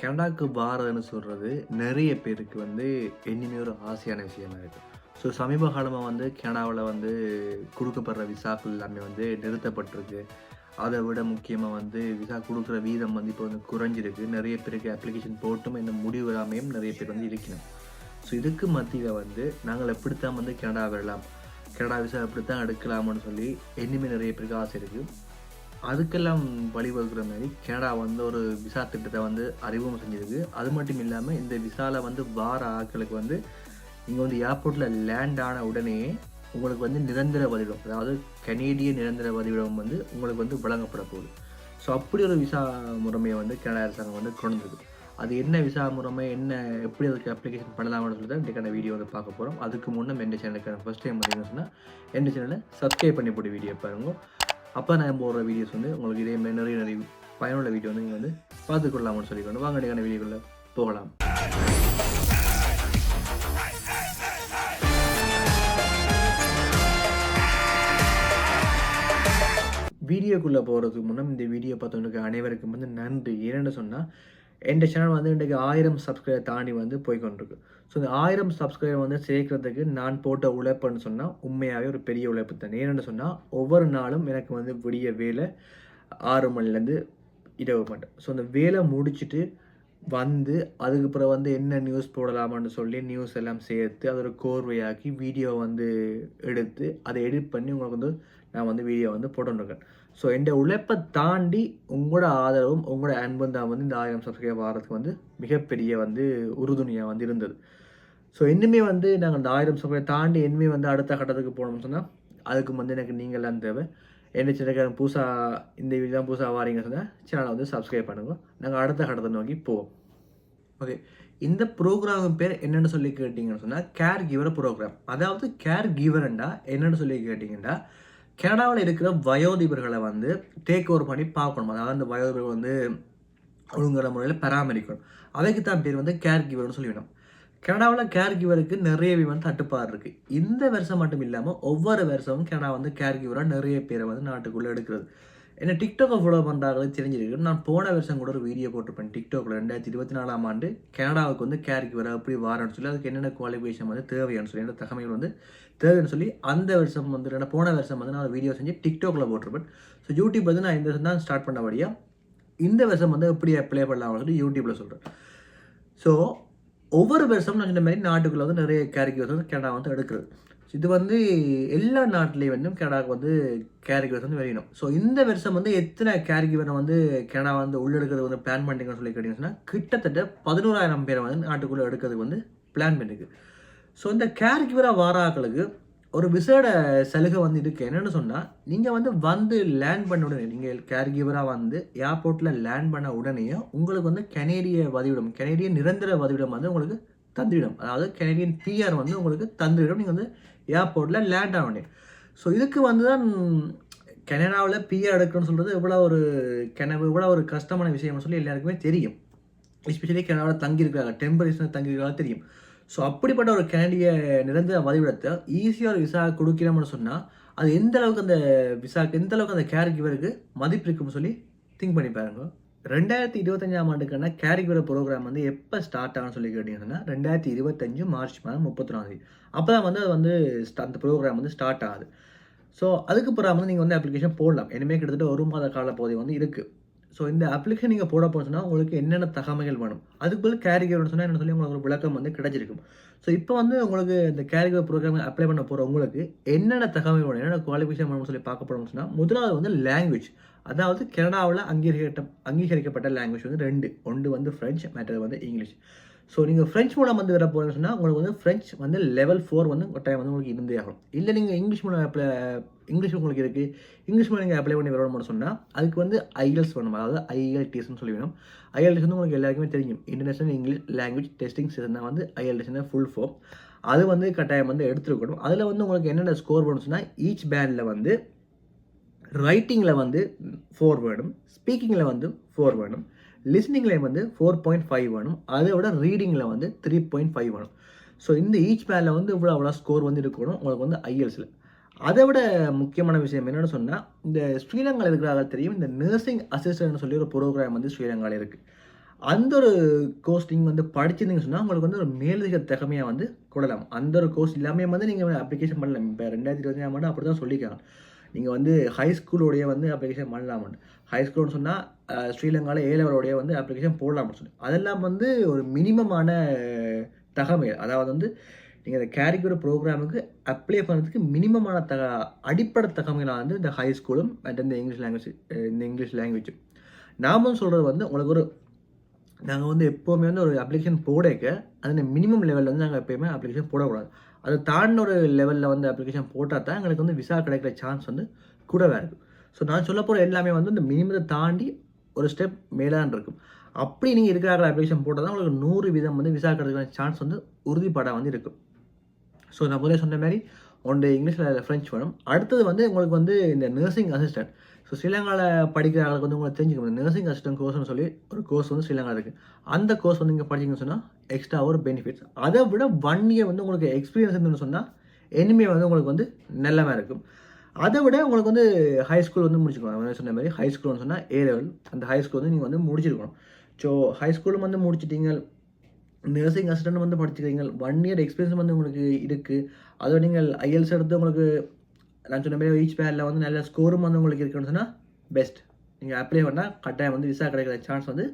கனடாக்கு பாரதன்னு சொல்கிறது நிறைய பேருக்கு வந்து என்னமே ஒரு ஆசையான விஷயமா இருக்குது ஸோ சமீப காலமாக வந்து கனடாவில் வந்து கொடுக்கப்படுற விசாக்கள் எல்லாமே வந்து நிறுத்தப்பட்டிருக்கு. அதை விட முக்கியமாக வந்து விசா கொடுக்குற வீதம் வந்து இப்போ வந்து குறைஞ்சிருக்கு. நிறைய பேருக்கு அப்ளிகேஷன் போட்டும் இந்த முடிவு இல்லாமையும் நிறைய பேர் வந்து இருக்கணும் ஸோ இதுக்கு மத்தியில் வந்து நாங்கள் எப்படித்தான் வந்து கனடா வரலாம்? கனடா விசா எப்படித்தான் எடுக்கலாம்னு சொல்லி இனிமேல் நிறைய பேருக்கு ஆசை இருக்குது அதுக்கெல்லாம் வழிவகுக்கிற மாதிரி கனடா வந்து ஒரு விசா திட்டத்தை வந்து அறிமுகம் செஞ்சிருக்கு. அது மட்டும் இல்லாமல் இந்த விசாவில் வந்து வார ஆட்களுக்கு வந்து இங்கே வந்து ஏர்போர்ட்டில் லேண்ட் ஆன உடனே உங்களுக்கு வந்து நிரந்தர வதிவிடம் அதாவது கனேடிய நிரந்தர வதிவிடம் வந்து உங்களுக்கு வந்து வழங்கப்பட போகுது. ஸோ அப்படி ஒரு விசா முறைமையை வந்து கனடா அரசாங்கம் வந்து கொண்டு அது என்ன விசா முறைமை என்ன எப்படி அதுக்கு அப்ளிகேஷன் பண்ணலாம்னு சொல்லி தான் இன்றைக்கான வீடியோ வந்து பார்க்க போகிறோம் அதுக்கு முன்னே எந்த சேனலுக்கு ஃபஸ்ட் டைம் பார்த்தீங்கன்னு சொன்னால் எந்த சேனலை சப்ஸ்கிரைப் பண்ணி போட்டு வீடியோ பாருங்கள் அப்போ நான் போடுற வீடியோஸ் வந்து உங்களுக்கு இதே மாதிரி நிறைய நிறைய பயனுள்ள வீடியோ வந்து நீங்கள் வந்து பார்த்துக்கொள்ளலாம்னு சொல்லிக்கொண்டு வாங்க இன்றைக்கான வீடியோக்குள்ளே போகலாம். வீடியோக்குள்ளே போகிறதுக்கு முன்னே இந்த வீடியோ பார்த்தவங்களுக்கு அனைவருக்கும் வந்து நன்றி. ஏன்னு சொன்னால் எந்த சேனல் வந்து இன்றைக்கு ஆயிரம் சப்ஸ்கிரைபர் தாண்டி வந்து போய்கொண்டிருக்கு ஸோ இந்த ஆயிரம் சப்ஸ்கிரைபர் வந்து சேர்க்கறதுக்கு நான் போட்ட உழைப்புன்னு சொன்னால் உண்மையாகவே ஒரு பெரிய உழைப்பு தான். ஏன்னு சொன்னால் ஒவ்வொரு நாளும் எனக்கு வந்து விடிய வேலை ஆறு மணிலேருந்து இரவு மட்டும் ஸோ அந்த வேலை முடிச்சுட்டு வந்து அதுக்கு பிறகு வந்து என்ன நியூஸ் போடலாமான்னு சொல்லி நியூஸ் எல்லாம் சேர்த்து அதை ஒரு கோர்வையாக்கி வீடியோ வந்து எடுத்து அதை எடிட் பண்ணி உங்களுக்கு வந்து நான் வந்து வீடியோ வந்து போட்டுருக்கேன். ஸோ இந்த உழைப்பை தாண்டி உங்களோட ஆதரவும் உங்களோட அன்பும் தான் வந்து இந்த ஆயிரம் சப்ஸ்கிரைப் ஆகிறதுக்கு வந்து மிகப்பெரிய வந்து உறுதுணையாக வந்து இருந்தது. ஸோ இன்னுமே வந்து நாங்கள் இந்த ஆயிரம் சப்ஸ்கிரைப் தாண்டி இனிமே வந்து அடுத்த கட்டத்துக்கு போகணும்னு சொன்னால் அதுக்கு வந்து எனக்கு நீங்கள்லாம் தேவை. என்ன சின்ன புதுசாக இந்த வீடியோ தான் புதுசாக வாரீங்க சொன்னால் சேனலை வந்து சப்ஸ்கிரைப் பண்ணுங்கள் நாங்கள் அடுத்த கட்டத்தை நோக்கி போவோம். ஓகே இந்த ப்ரோக்ராம் பேர் என்னென்னு சொல்லி கேட்டிங்கன்னு சொன்னால் கேர் கிவர் ப்ரோக்ராம் அதாவது கேர் கிவர்ண்டா என்னென்னு சொல்லி கேட்டிங்கன்னா கனடாவில் இருக்கிற வயோதிபர்களை வந்து டேக் ஓவர் பண்ணி பார்க்கணும். அதாவது அந்த வயோதிபர்கள் வந்து ஒழுங்குற முறையில் பராமரிக்கணும். அதுக்கு தான் பேர் வந்து கேர் கிவர்னு சொல்லிவிடும் கனடாவில் கேர் கிவருக்கு நிறையவே வந்து தட்டுப்பாடு இருக்குது இந்த வருஷம் மட்டும் இல்லாமல் ஒவ்வொரு வருஷமும் கனடா வந்து கேர் கிவராக நிறைய பேரை வந்து நாட்டுக்குள்ளே எடுக்கிறது. என்ன டிக்டாக்கை ஃபாலோ பண்ணுறாங்களே தெரிஞ்சிருக்கு. நான் போன வருஷம் கூட ஒரு வீடியோ போட்டிருப்பேன் டிக்டாக்ல ரெண்டாயிரத்தி இருபத்தி நாலாம் ஆண்டு கனடாவுக்கு வந்து கேரிக்கு வர அப்படி வாரன்னு சொல்லி அதுக்கு என்னென்ன குவாலிஃபிகேஷன் வந்து தேவையானு சொல்லி என்ன தகமைகள் வந்து தேவைன்னு சொல்லி அந்த வருஷம் வந்து ரெண்டு போன வருஷம் வந்து நான் வீடியோ செஞ்சு டிக்டாக்ல போட்டிருப்பேன். ஸோ யூடியூப் வந்து நான் இந்த வருஷம் தான் ஸ்டார்ட் பண்ணபடியாக இந்த வருஷம் வந்து எப்படி அப்ளை பண்ணலாம்னு சொல்லி யூடியூப்பில் சொல்கிறேன் ஸோ ஒவ்வொரு வருஷமும் நான் சொன்ன மாதிரி நாட்டுக்குள்ளே வந்து நிறைய கேரிக்கு வந்து கனடா வந்து எடுக்கிறது. இது வந்து எல்லா நாட்டிலையும் வந்து கனடாவுக்கு வந்து கேரிகிவர்ஸ் வந்து வெளியிடும். ஸோ இந்த வருஷம் வந்து எத்தனை கேரிகிவரை வந்து கனடா வந்து உள்ளெடுக்கிறது வந்து பிளான் பண்ணிங்கன்னு சொல்லி கேட்டிங்கன்னா கிட்டத்தட்ட பதினோராயிரம் பேரை வந்து நாட்டுக்குள்ளே எடுக்கிறதுக்கு வந்து பிளான் பண்ணிருக்கு. ஸோ இந்த கேரிகிவராக வாராக்களுக்கு ஒரு விசேட சலுகை வந்து இருக்குது என்னென்னு சொன்னால் நீங்கள் வந்து வந்து லேண்ட் பண்ண உடனே நீங்கள் கேர்கிவராக வந்து ஏர்போர்ட்டில் லேண்ட் பண்ண உடனே உங்களுக்கு வந்து கெனேடிய வதிவிடம். கனேடிய நிரந்தர வதிவிடம் வந்து உங்களுக்கு தந்துவிடும். அதாவது கனேடியன் பிஆர் வந்து உங்களுக்கு தந்துவிடும். நீங்கள் வந்து ஏர்போர்ட்டில் லேண்ட் ஆக ஸோ இதுக்கு வந்து தான் கனடாவில் பிஆர் எடுக்கணும்னு சொல்கிறது இவ்வளோ ஒரு கிணவு இவ்வளோ ஒரு கஷ்டமான விஷயம்னு சொல்லி எல்லாருக்குமே தெரியும். எஸ்பெஷலி கனடாவில் தங்கியிருக்காங்க டெம்பரேச்சர் தங்கியிருக்காங்க தெரியும். ஸோ அப்படிப்பட்ட ஒரு கனடிய நிரந்தர வதிவிடத்தை ஈஸியாக ஒரு விசா கொடுக்கணும்னு சொன்னால் அது எந்த அளவுக்கு அந்த விசாக்கு எந்த அளவுக்கு அந்த கேர் கிவருக்கு மதிப்பு இருக்குன்னு சொல்லி திங்க் பண்ணி பாருங்க. ரெண்டாயிரத்தி இருபத்தஞ்சாம் ஆண்டுக்கான கேரிகுலர் ப்ரோக்ராம் வந்து எப்போ ஸ்டார்ட் ஆகும்னு சொல்லி கேட்டிங்கன்னா ரெண்டாயிரத்தி இருபத்தஞ்சு மார்ச் மாதம் முப்பத்தொன்னாந்தேதி அப்போ தான் வந்து அது வந்து அந்த ப்ரோக்ராம் வந்து ஸ்டார்ட் ஆகுது. ஸோ அதுக்கு வந்து நீங்கள் வந்து அப்ளிகேஷன் போடலாம். இனிமேல் கிட்டத்தட்ட ஒரு மாத கால பகுதி வந்து இருக்குது ஸோ இந்த அப்ளிகேஷன் நீங்கள் போட போச்சுன்னா உங்களுக்கு என்னென்ன தகவல்கள் வேணும்? அதுக்கு பதில் கேரிகர்னு சொன்னால் என்ன சொல்லி உங்களுக்கு ஒரு விளக்கம் வந்து கிடைச்சிருக்கும். ஸோ இப்போ வந்து உங்களுக்கு இந்த கேரிகர் ப்ரோக்ராம் அப்ளை பண்ண போகிற உங்களுக்கு என்னென்ன தகவல் வேணும்? என்னென்ன குவாலிஃபிகேஷன் வேணும்னு சொல்லி பார்க்க போகிறோம்னு சொன்னால் முதலாவது வந்து லாங்குவேஜ் அதாவது கனடாவில் அங்கீகரிக்கப்பட்ட அங்கீகரிக்கப்பட்ட லாங்குவேஜ் வந்து ரெண்டு. ஒன்று வந்து ஃப்ரெஞ்ச் மற்றது வந்து இங்கிலீஷ் ஸோ நீங்கள் ஃப்ரெஞ்ச் மூலம் வந்து வர போகிறீங்கன்னு சொன்னால் உங்களுக்கு வந்து ஃப்ரெஞ்ச் வந்து லெவல் ஃபோர் வந்து கட்டாயம் வந்து உங்களுக்கு இருந்தே ஆகும். இல்லை நீங்கள் இங்கிலீஷ் மூலம் அப்ளை இங்கிலீஷ் உங்களுக்கு இருக்குது இங்கிலீஷ் மூலம் நீங்கள் அப்ளை பண்ணி வரணும்னு சொன்னால் அதுக்கு வந்து ஐஎல்ஸ் வேணும். அதாவது ஐஎல்டிஎஸ்னு சொல்லி வேணும். ஐஎல்டிஎஸ் வந்து உங்களுக்கு எல்லாருக்குமே தெரியும். International English language testing system வந்து ஐஎல்டிஎஸ்னா ஃபுல் ஃபார்ம் அது வந்து கட்டாயம் வந்து எடுத்துருக்கணும். அதில் வந்து உங்களுக்கு என்னென்ன ஸ்கோர் வேணும்னு சொன்னால் ஈச் பேண்டில் வந்து ரைட்டிங்கில் வந்து ஃபோர் வேணும் ஸ்பீக்கிங்கில் வந்து ஃபோர் வேணும் லிஸ்னிங்கில் வந்து ஃபோர் பாயிண்ட் ஃபைவ் வேணும் அதை விட ரீடிங்கில் வந்து த்ரீ பாயிண்ட் ஃபைவ் வேணும். ஸோ இந்த ஈச் பேரில் வந்து இவ்வளோ அவ்வளோ ஸ்கோர் வந்து இருக்கணும் உங்களுக்கு வந்து ஐஎல்ஸில் அதை விட முக்கியமான விஷயம் என்னென்னு சொன்னால் இந்த ஸ்ரீலங்காவில் இருக்கிறதாக தெரியும் இந்த நர்சிங் அசிஸ்டன்ட்னு சொல்லி ஒரு ப்ரோக்ராம் வந்து ஸ்ரீலங்காவில் இருக்குது அந்த ஒரு கோர்ஸ் நீங்கள் வந்து படிச்சிருந்தீங்கன்னு சொன்னால் உங்களுக்கு வந்து ஒரு மேலதிக திறமையாக வந்து கொள்ளலாம் அந்த ஒரு கோர்ஸ் இல்லாமல் வந்து நீங்கள் அப்ளிகேஷன் பண்ணலாம். இப்போ ரெண்டாயிரத்தி இருபத்தி மட்டும் அப்படி தான் சொல்லியிருக்காங்க. நீங்கள் வந்து ஹை ஸ்கூலோடைய வந்து அப்ளிகேஷன் பண்ணலாம்னு ஹை ஸ்கூல்னு சொன்னால் ஸ்ரீலங்காவில் ஏ லெவலோடைய வந்து அப்ளிகேஷன் போடலாம்னு சொல்லி அதெல்லாம் வந்து ஒரு மினிமமான தகவல் அதாவது வந்து நீங்கள் இந்த கேரிக்குலர் ப்ரோக்ராமுக்கு அப்ளை பண்ணுறதுக்கு மினிமமான தக அடிப்படை தகவலாக வந்து இந்த ஹை ஸ்கூலும் அண்ட் இந்த இங்கிலீஷ் லாங்குவேஜ் இந்த இங்கிலீஷ் லாங்குவேஜும் நாமும் சொல்கிறது வந்து உங்களுக்கு ஒரு நாங்கள் வந்து எப்போவுமே வந்து ஒரு அப்ளிகேஷன் போடக்க அந்த மினிமம் லெவலில் வந்து நாங்கள் எப்போயுமே அப்ளிகேஷன் போடக்கூடாது. அதை தாண்டின ஒரு லெவலில் வந்து அப்ளிகேஷன் போட்டால் தான் எங்களுக்கு வந்து விசா கிடைக்கிற சான்ஸ் வந்து கூடவே இருக்கும். ஸோ நான் சொல்ல போகிற எல்லாமே வந்து இந்த மினிமத்தை தாண்டி ஒரு ஸ்டெப் மேலான் இருக்கும். அப்படி நீங்கள் இருக்கிற அப்ளிகேஷன் போட்டால் தான் உங்களுக்கு நூறு வீதம் வந்து விசா கிடைக்கிற சான்ஸ் வந்து உறுதிப்பாடாக வந்து இருக்கும். ஸோ நான் முதலே சொன்ன மாதிரி ஒன்று இங்கிலீஷில் ஃப்ரெஞ்ச் வேணும். அடுத்தது வந்து உங்களுக்கு வந்து இந்த நர்சிங் அசிஸ்டன்ட் ஸோ ஸ்ரீலங்காவில் படிக்கிற ஆளுக்கு வந்து உங்களுக்கு தெரிஞ்சுக்கணும் நர்சிங் அசிஸ்டன்ட் கோர்ஸ்னு சொல்லி ஒரு கோர்ஸ் வந்து ஸ்ரீலங்காவில் இருக்குது அந்த கோர்ஸ் வந்து நீங்கள் படிச்சிங்கன்னு சொன்னால் எக்ஸ்ட்ரா ஒரு பெனிஃபிட்ஸ் அதை விட ஒன் இயர் வந்து உங்களுக்கு எக்ஸ்பீரியன்ஸ் இருந்துன்னு சொன்னால் எனிமே வந்து உங்களுக்கு வந்து நல்லமாக இருக்கும். அதை விட உங்களுக்கு வந்து ஹை ஸ்கூல் வந்து முடிச்சுக்கணும் சொன்ன மாதிரி ஹை ஸ்கூல்னு சொன்னால் ஏ லெவல் அந்த ஹை ஸ்கூல் வந்து நீங்கள் வந்து முடிச்சிருக்கணும். ஸோ ஹை ஸ்கூலும் வந்து முடிச்சிட்டீங்க. நர்சிங் அசிஸ்டன்ட் வந்து படிச்சுக்கிறீங்க. ஒன் இயர் எக்ஸ்பீரியன்ஸ் வந்து உங்களுக்கு இருக்குது அதோட நீங்கள் ஐஎல்ஸ் எடுத்து உங்களுக்கு நான் சொன்ன மாதிரி ஈச் பேரில் வந்து நல்ல ஸ்கோரும் வந்து உங்களுக்கு இருக்குன்னு சொன்னால் பெஸ்ட் நீங்கள் அப்ளை பண்ணால் கட்டாயம் வந்து விசா கிடைக்கிற சான்ஸ் வந்து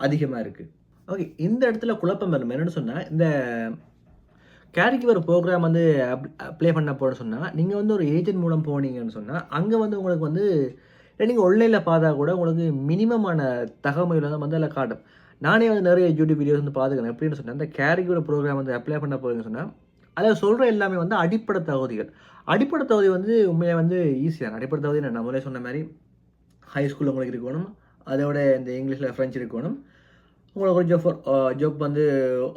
அதிகமாக இருக்குது ஓகே இந்த இடத்துல குழப்பம் வரும் என்னென்னு சொன்னால் இந்த கேரிக்குவர் ப்ரோக்ராம் வந்து அப்ளை பண்ண போகணும்னு சொன்னால் நீங்கள் வந்து ஒரு ஏஜென்ட் மூலம் போனீங்கன்னு சொன்னால் அங்கே வந்து உங்களுக்கு வந்து நீங்கள் ஒன்லைனில் பார்த்தா கூட உங்களுக்கு மினிமமான தகவல் வந்து அதில் காட்டும். நானே வந்து நிறைய யூடியூப் வீடியோஸ் வந்து பார்த்துக்கிறேன். எப்படின்னு சொன்னால் இந்த கேரிக்குலர் ப்ரோக்ராம் வந்து அப்ளை பண்ண போகிறேன்னு சொன்னால் அதில் சொல்கிற எல்லாமே வந்து அடிப்படை தகுதிகள். அடிப்படை தகுதி வந்து உண்மையாக வந்து ஈஸியாக அடிப்படை தகுதி நான் நம்மளே சொன்ன மாதிரி ஹை ஸ்கூலில் உங்களுக்கு இருக்கணும். அதோட இந்த இங்கிலீஷில் ஃப்ரெஞ்ச் இருக்கணும். உங்களுக்கு ஒரு ஜாப் ஜாப் வந்து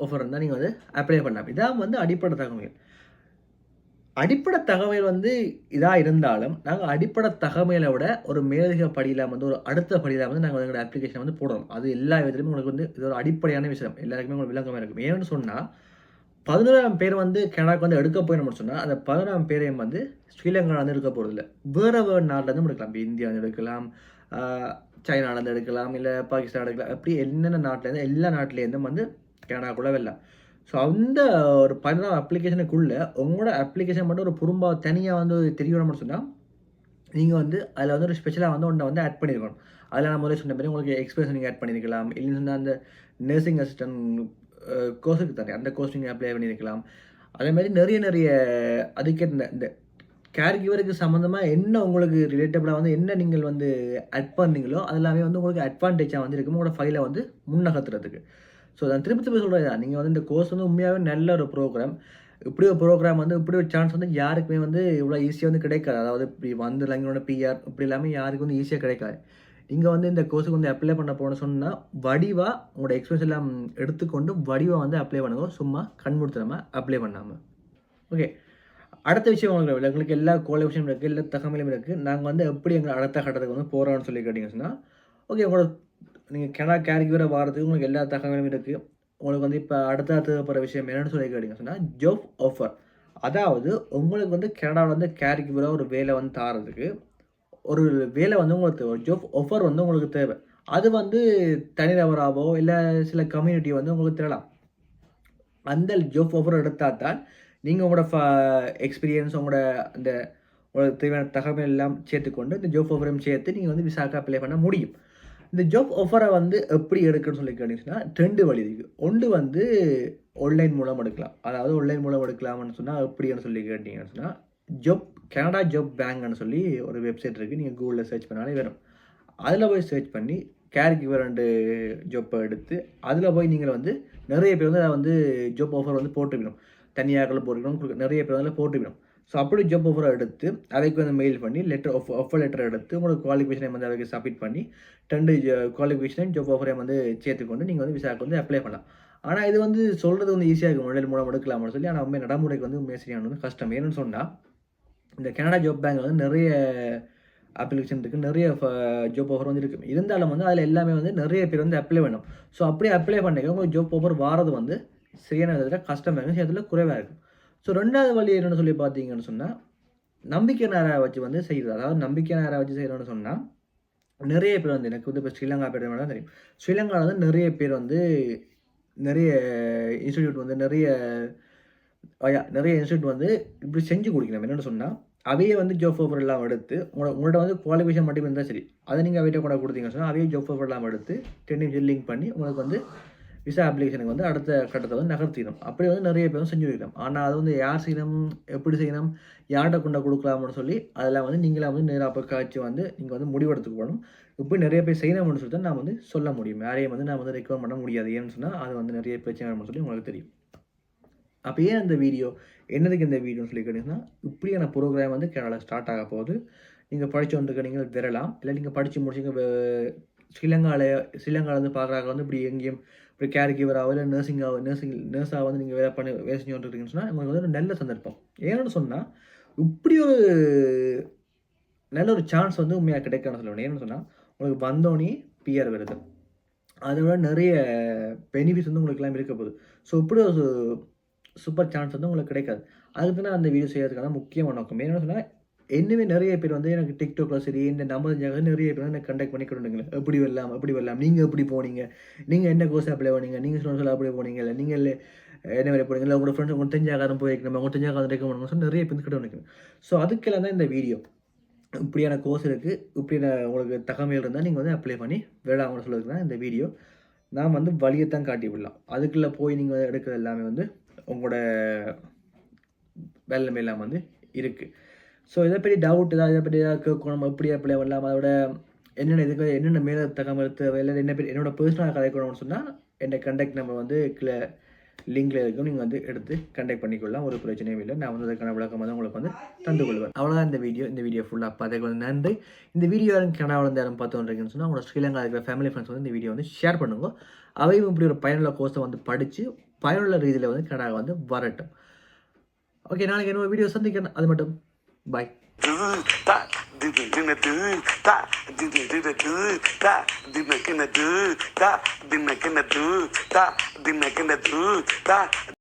ஆஃபர் இருந்தால் நீங்கள் வந்து அப்ளை பண்ணலாம். இதான் வந்து அடிப்படை தகவல். அடிப்படை தகவல் வந்து இதாக இருந்தாலும் நாங்கள் அடிப்படை தகவலை விட ஒரு மேலதிக படியில் வந்து ஒரு அடுத்த படியில் வந்து நாங்கள் எங்களோட அப்ளிகேஷன் வந்து போடுறோம் அது எல்லா விதத்துலையும் உங்களுக்கு வந்து இது ஒரு அடிப்படையான விஷயம். எல்லாருக்குமே உங்களுக்கு விளக்கமாக இருக்கும். ஏன்னு சொன்னால் பதினோராம் பேர் வந்து கனடாக்கு வந்து எடுக்க போய் சொன்னால் அந்த பதினோராம் பேரையும் வந்து ஸ்ரீலங்காவில் வந்து எடுக்க போகிறது இல்லை வேறு வேறு நாட்டிலேருந்து எடுக்கலாம். இப்போ இந்தியாவிலேருந்து எடுக்கலாம் சைனாலேருந்து எடுக்கலாம் இல்லை பாகிஸ்தான் எடுக்கலாம். அப்படி என்னென்ன நாட்டிலேருந்து எல்லா நாட்டிலேருந்தும் வந்து கனடாக்குள்ளே வரலாம் ஸோ அந்த ஒரு பதினோராம் அப்ளிகேஷனுக்குள்ளே உங்களோட அப்ளிகேஷன் மட்டும் ஒரு புறம்பா தனியாக வந்து தெரியணும்னு சொன்னால் நீங்கள் வந்து அதில் வந்து ஒரு ஸ்பெஷலாக வந்து ஒன்றை வந்து ஆட் பண்ணியிருக்கணும் அதில் நான் முதல்ல சொன்ன மாதிரி உங்களுக்கு எக்ஸ்பீரியன்ஸ் நீங்கள் ஆட் பண்ணியிருக்கலாம் இல்லைன்னு சொன்னால் அந்த நர்சிங் அசிஸ்டன்ட் கோர்ஸுக்கு தானே. அந்த கோர்ஸ் நீங்கள் அப்ளை பண்ணியிருக்கலாம். அதே மாதிரி நிறைய நிறைய அதுக்கே இந்த இந்த கேர் கிவருக்கு சம்மந்தமாக என்ன உங்களுக்கு ரிலேட்டபிளாக வந்து என்ன நீங்கள் வந்து அட் பண்ணீங்களோ அதெல்லாமே வந்து உங்களுக்கு அட்வான்டேஜாக வந்து இருக்கும் உங்களோட ஃபைலை வந்து முன்னகத்துறதுக்கு. ஸோ நான் திருப்பி திருப்பி சொல்கிறேன் நீங்கள் வந்து இந்த கோர்ஸ் வந்து உண்மையாகவே நல்ல ஒரு ப்ரோக்ராம் இப்படி ஒரு ப்ரோக்ராம் வந்து இப்படி ஒரு சான்ஸ் வந்து யாருக்குமே வந்து இவ்வளோ ஈஸியாக வந்து கிடைக்காது. அதாவது இப்படி வந்து எங்களோட பிஆர் இப்படி எல்லாமே யாருக்கும் வந்து ஈஸியாக கிடைக்காது. நீங்கள் வந்து இந்த கோர்ஸுக்கு வந்து அப்ளை பண்ண போன சொன்னால் வடிவாக உங்களோட எக்ஸ்பீரியன்ஸ் எல்லாம் எடுத்துக்கொண்டு வடிவாக வந்து அப்ளை பண்ணுங்க. சும்மா கண்முடுத்தாமல் அப்ளை பண்ணாமல் ஓகே அடுத்த விஷயம் உங்களுக்கு எங்களுக்கு எல்லா குவாலிஃபிகேஷன் இருக்குது எல்லா தகவலும் இருக்குது நாங்கள் வந்து எப்படி எங்களை அடுத்த கட்டத்துக்கு வந்து போகிறோம்னு சொல்லி கேட்டிங்க சொன்னால் ஓகே உங்களோட நீங்கள் கெனா கேரிக்கு வாரத்துக்கு உங்களுக்கு எல்லா தகவலும் இருக்குது உங்களுக்கு வந்து இப்போ அடுத்த போகிற விஷயம் என்னென்னு சொல்லி கேட்டிங்க சொன்னால் ஜாப் ஆஃபர் அதாவது உங்களுக்கு வந்து கனடாவில் வந்து கேரிக்கு ஒரு வேலை வந்து தாரதுக்கு ஒரு வேலை வந்து உங்களுக்கு தேவை ஜாப் ஆஃபர் வந்து உங்களுக்கு தேவை. அது வந்து தனிநபராகவோ இல்லை சில கம்யூனிட்டி வந்து உங்களுக்கு தேடலாம். அந்த ஜாப் ஆஃபர் எடுத்தால் தான் நீங்கள் உங்களோட ஃப எக்ஸ்பீரியன்ஸ் உங்களோட அந்த உங்களுக்கு தேவையான தகவல் எல்லாம் சேர்த்துக்கொண்டு இந்த ஜாப் ஆஃபரையும் சேர்த்து நீங்கள் வந்து விசாக்கா அப்ளை பண்ண முடியும். இந்த ஜாப் ஆஃபரை வந்து எப்படி எடுக்கணும்னு சொல்லி கேட்டீங்கன்னா ரெண்டு வழி இருக்குது ஒன்று வந்து ஆன்லைன் மூலம் எடுக்கலாம். அதாவது ஆன்லைன் மூலம் எடுக்கலாம்னு சொன்னால் எப்படின்னு சொல்லி கேட்டிங்கன்னு சொன்னால் ஜாப் கனடா ஜாப் பேங்க்னு சொல்லி ஒரு வெப்சைட் இருக்குது நீங்கள் கூகுளில் சர்ச் பண்ணாலே வரும். அதில் போய் சர்ச் பண்ணி கேர் கிவர் அண்டு ஜாப்பை எடுத்து அதில் போய் நீங்கள் வந்து நிறைய பேர் வந்து அதை வந்து ஜாப் ஆஃபர் வந்து போட்டுக்கணும். தனியாக போட்டுக்கணும் நிறைய பேர் வந்து போட்டுக்கணும். ஸோ அப்படி ஜாப் ஆஃபரை எடுத்து அவைக்கு வந்து மெயில் பண்ணி லெட்டர் ஆஃப் ஆஃபர் லெட்டர் எடுத்து உங்களுக்கு குவாலிஃபிகேஷனை வந்து அவைக்கு சப்மிட் பண்ணி ரெண்டு குவாலிஃபிகேஷன் ஜாப் ஆஃபரையும் வந்து சேர்த்துக்கொண்டு நீங்கள் வந்து விசாக்கு வந்து அப்ளை பண்ணலாம். ஆனால் இது வந்து சொல்கிறது வந்து ஈஸியாக இருக்கும். மொழியில் மூலம் எடுக்கலாம்னு சொல்லி ஆனால் உண்மை நடைமுறைக்கு வந்து உண்மையாக சரியான வந்து கஷ்டம். ஏன்னு சொன்னால் இந்த கனடா ஜாப் பேங்க் வந்து நிறைய அப்ளிகேஷன் இருக்குது நிறைய uh, ஜாப் ஆஃபர் வந்து இருக்குது இருந்தாலும் வந்து அதில் எல்லாமே வந்து நிறைய பேர் வந்து அப்ளை பண்ணும் ஸோ அப்படியே அப்ளை பண்ணிக்க உங்களுக்கு ஜாப் ஆஃபர் வாரது வந்து சரியான விதத்தில் கஷ்டமாக இருக்கும் சேர்த்துல குறைவாக இருக்கும். ஸோ ரெண்டாவது வழி என்னென்னு சொல்லி பார்த்தீங்கன்னு சொன்னால் நம்பிக்கை நேராக வச்சு வந்து செய்கிறது அதாவது நம்பிக்கை நேராக வச்சு செய்கிறோன்னு சொன்னால் நிறைய பேர் வந்து எனக்கு வந்து இப்போ ஸ்ரீலங்கா பேர் தான் தெரியும். ஸ்ரீலங்காவில் வந்து நிறைய பேர் வந்து நிறைய uh, இன்ஸ்டிடியூட் வந்து நிறைய நிறைய இன்ஸ்டியூட் வந்து இப்படி செஞ்சு கொடுக்கணும். என்னென்னு சொன்னால் அவையே வந்து ஜாப் ஆஃபர் எல்லாம் எடுத்து உங்களோட உங்கள்ட்ட வந்து குவாலிஃபிகேஷன் மட்டும் இருந்தால் சரி. அதை நீங்கள் அவையிட்ட கூட கொடுத்தீங்கன்னு சொன்னால் அவையே ஜாப் ஆஃபர் எல்லாம் எடுத்து டென்னிங் லிங்க் பண்ணி உங்களுக்கு வந்து விசா அப்ளிகேஷனுக்கு வந்து அடுத்த கட்டத்தை வந்து நகர்த்திடும். அப்படி வந்து நிறைய பேர் வந்து செஞ்சு வைக்கிறோம் ஆனால் அது வந்து யார் செய்யணும் எப்படி செய்யணும் யார்கிட்ட கொண்ட கொடுக்கலாம்னு சொல்லி அதெல்லாம் வந்து நீங்களாக வந்து நேராக போய் காய்ச்சி வந்து நீங்கள் வந்து முடிவெடுத்துக்கு போகணும். இப்படி நிறைய பேர் செய்யணும்னு சொல்லி தான் நான் வந்து சொல்ல முடியும். யாரையும் வந்து நான் வந்து ரெக்கமெண்ட் பண்ண முடியாது. ஏன்னு சொன்னால் அது வந்து நிறைய பிரச்சனை சொல்லி உங்களுக்கு தெரியும். அப்போ ஏன் அந்த வீடியோ என்னதுக்கு இந்த வீடியோன்னு சொல்லி கேட்டிங்கன்னா இப்படியான ப்ரோக்ராம் வந்து கேரளாவில் ஸ்டார்ட் ஆக போகுது. நீங்கள் படித்து வந்துருக்க நீங்கள் வரலாம். இல்லை நீங்கள் படித்து முடிச்சுங்க ஸ்ரீலங்காவில் ஸ்ரீலங்காவில் வந்து பார்க்குறாங்க வந்து இப்படி எங்கேயும் இப்படி கேர் கிவராகவோ இல்லை நர்சிங்காக நர்சிங் நர்ஸாக வந்து நீங்கள் வேலை பண்ணி வேலை செஞ்சு வந்துருக்கீங்கன்னு சொன்னால் உங்களுக்கு வந்து ஒரு நல்ல சந்தர்ப்பம். ஏன்னு சொன்னால் இப்படி ஒரு நல்ல ஒரு சான்ஸ் வந்து உண்மையாக கிடைக்கணும்னு சொல்லுவேன் ஏன்னு சொன்னால் உங்களுக்கு வந்தோடனே பிஆர் வருது. அதை விட நிறைய பெனிஃபிட்ஸ் வந்து உங்களுக்கு எல்லாம் இருக்க போகுது. ஸோ இப்படி ஒரு சூப்பர் சான்ஸ் வந்து உங்களுக்கு கிடைக்காது. அதுக்கு தான் அந்த வீடியோ செய்யறதுக்கான முக்கியமான நோக்கம். என்ன சொன்னால் இன்னுமே நிறைய பேர் வந்து எனக்கு டிக்டாக்ல சரி இந்த நம்பர் நிறைய பேர் வந்து எனக்கு கண்டக்ட் பண்ணி கொடுங்க எப்படி வரலாம் எப்படி வரலாம் நீங்கள் எப்படி போனீங்க நீங்கள் என்ன கோர்ஸ் அப்ளை பண்ணீங்க நீங்கள் சொன்ன சொல்ல அப்படி போனீங்க இல்லை நீங்கள் இல்லை என்ன வேலை போனீங்க இல்லை உங்களோட ஃப்ரெண்ட்ஸ் உங்களுக்கு தெரிஞ்சாகாரம் போயிருக்கணும் உங்களுக்கு தெரிஞ்சாகாரம் ரெக்கமெண்ட் பண்ணணும் சொல்லி நிறைய பேர் கிட்ட நினைக்கணும் ஸோ அதுக்கெல்லாம் தான் இந்த வீடியோ இப்படியான கோர்ஸ் இருக்குது இப்படியான உங்களுக்கு தகவல் இருந்தால் நீங்கள் வந்து அப்ளை பண்ணி வேளாண் சொல்லுறதுக்கு தான் இந்த வீடியோ நான் வந்து வழியை தான் காட்டி விடலாம் அதுக்குள்ளே போய் நீங்கள் எடுக்கிறது எல்லாமே வந்து உங்களோட வேலை இல்லாமல் வந்து இருக்குது ஸோ இதை பற்றி டவுட் ஏதாவது இதை பற்றி ஏதாவது கேட்கணும் எப்படி அப்படியே வரலாம் அதோட என்னென்ன இதுக்கு என்னென்ன மேலே தகவல் தேவை இல்லை என்ன பேர் என்னோட பர்சனல் கதைக்கணும்னு சொன்னால் என்னை கண்டக்ட் நம்பர் வந்து கீழே லிங்கில் இருக்கும். நீங்கள் வந்து எடுத்து கண்டக்ட் பண்ணிக்கொள்ளலாம் ஒரு பிரச்சனையும் இல்லை. நான் வந்து அதுக்கான விளக்கம் வந்து உங்களுக்கு வந்து தந்து கொள்வேன். அவ்வளோதான் இந்த வீடியோ இந்த வீடியோ ஃபுல்லாக பார்த்துக்கு வந்து நன்றி. இந்த வீடியோ யாரும் கனடாவில் இருந்து யாரும் பார்த்து சொன்னால் உங்களோட ஸ்ரீலங்கா இருக்கிற ஃபேமிலி ஃப்ரெண்ட்ஸ் வந்து இந்த வீடியோ வந்து ஷேர் பண்ணுங்க. அவையும் இப்படி ஒரு பயனுள்ள கோர்ஸை வந்து படித்து பயனுள்ள ரீதியில் வந்து கனடா வந்து வரட்டும் ஓகே நாளைக்கு என்னோட வீடியோ சந்திக்கிறேன் அது மட்டும் பாய் do da do do do do da do do do